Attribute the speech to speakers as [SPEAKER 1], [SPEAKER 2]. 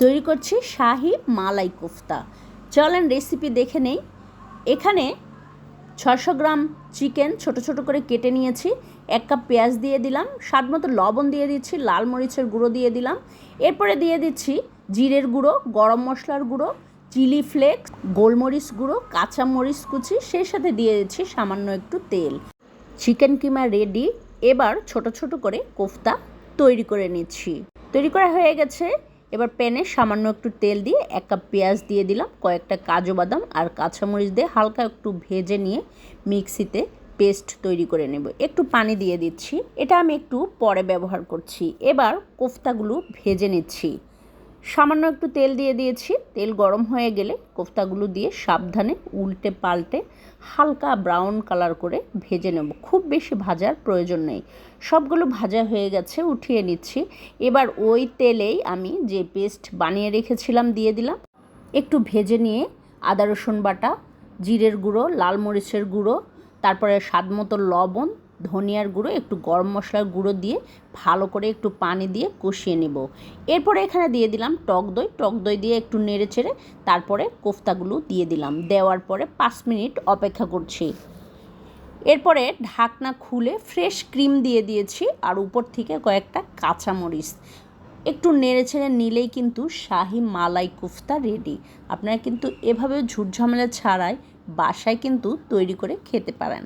[SPEAKER 1] তৈরি করছি শাহি মালাই কোফতা। চলেন রেসিপি দেখে নেই। এখানে ছশো গ্রাম চিকেন ছোট ছোট করে কেটে নিয়েছি। এক কাপ পেঁয়াজ দিয়ে দিলাম, স্বাদ মতো লবণ দিয়ে দিচ্ছি, লাল মরিচের গুঁড়ো দিয়ে দিলাম। এরপরে দিয়ে দিচ্ছি জিরের গুঁড়ো, গরম মশলার গুঁড়ো, চিলি ফ্লেক্স, গোলমরিচ গুঁড়ো, কাঁচা মরিচ কুচি, সেই সাথে দিয়ে দিচ্ছি সামান্য একটু তেল। Chicken keema ready. এবার ছোট ছোট করে কোফতা তৈরি করে নিচ্ছি। তৈরি করা হয়ে গেছে এবার প্যানে সামান্য একটু তেল দিয়ে এক কাপ পেঁয়াজ দিয়ে দিলাম, কয়েকটা কাজু বাদাম আর কাঁচামরিচ দিয়ে হালকা একটু ভেজে নিয়ে মিক্সিতে পেস্ট তৈরি করে নেব। একটু পানি দিয়ে দিচ্ছি, এটা আমি একটু পরে ব্যবহার করছি। এবার কোফতাগুলো ভেজে নিচ্ছি। সামান্য একটু তেল দিয়ে দিয়েছি। তেল গরম হয়ে গেলে কোফতাগুলো দিয়ে সাবধানে উল্টে পাল্টে হালকা ব্রাউন কালার করে ভেজে নেব। খুব বেশি ভাজার প্রয়োজন নেই। সবগুলো ভাজা হয়ে গেছে, উঠিয়ে নিচ্ছি। এবার ওই তেলেই আমি যে পেস্ট বানিয়ে রেখেছিলাম দিয়ে দিলাম, একটু ভেজে নিয়ে আদা রসুন বাটা, জিরের গুঁড়ো, লাল মরিচের গুঁড়ো, তারপরে স্বাদ মতো লবণ ধনিয়ার গুঁড়ো, একটু গরম মশলার গুঁড়ো দিয়ে ভালো করে একটু পানি দিয়ে কষিয়ে নেব। এরপরে এখানে দিয়ে দিলাম টক দই। টক দই দিয়ে একটু নেড়ে ছেড়ে তারপরে কোফতাগুলো দিয়ে দিলাম। দেওয়ার পরে পাঁচ মিনিট অপেক্ষা করছি। এরপরে ঢাকনা খুলে ফ্রেশ ক্রিম দিয়ে দিয়েছি আর উপর থেকে কয়েকটা কাঁচামরিচ। একটু নেড়ে ছেড়ে নিলেই কিন্তু শাহি মালাই কোফতা রেডি আপনারা কিন্তু এভাবে ঝুট ঝামেলা ছাড়াই বাসায় কিন্তু তৈরি করে খেতে পারেন।